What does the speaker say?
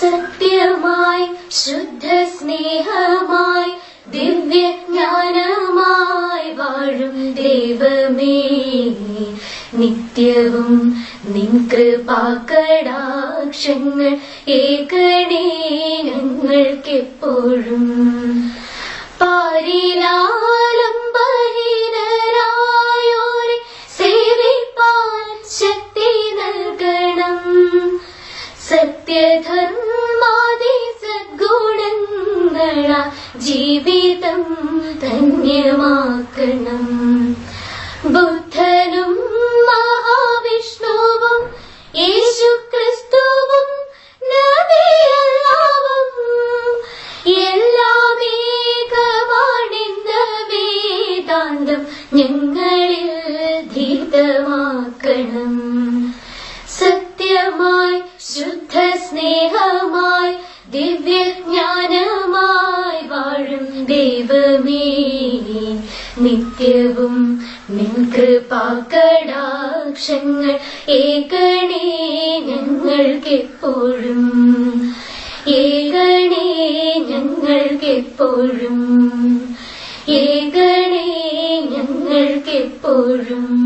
സത്യമായി ശുദ്ധ സ്നേഹമായി ദിവ്യജ്ഞാനമായി വാഴും ദൈവമേ. നിത്യവും നിൻ കൃപാകടാക്ഷങ്ങൾ ഏകണേ ഞങ്ങൾക്കെപ്പോഴും. പാരിലാലംബഹീനരായോരെ സേവിപ്പാൻ ശക്തി നൽകണം. സത്യധർമാതി സദ്ഗുണങ്ങള ജീവിതം ധന്യമാക്കണം. ബുദ്ധനും മഹാവിഷ്ണുവും യേശു ക്രിസ്തുവും വേദാന്തം ഞങ്ങളിൽ ധീതമാക്കണം. സത്യമായി ശുദ്ധ സ്നേഹമായി ദിവ്യജ്ഞാനമായി വാഴും ദൈവമേ നിത്യവും നിൻ കൃപാകടാക്ഷങ്ങൾ ഏകണേ ഞങ്ങൾക്കെപ്പോഴും ഏകണേ ഞങ്ങൾക്കെപ്പോഴും ഏകണേ ഞങ്ങൾക്കെപ്പോഴും.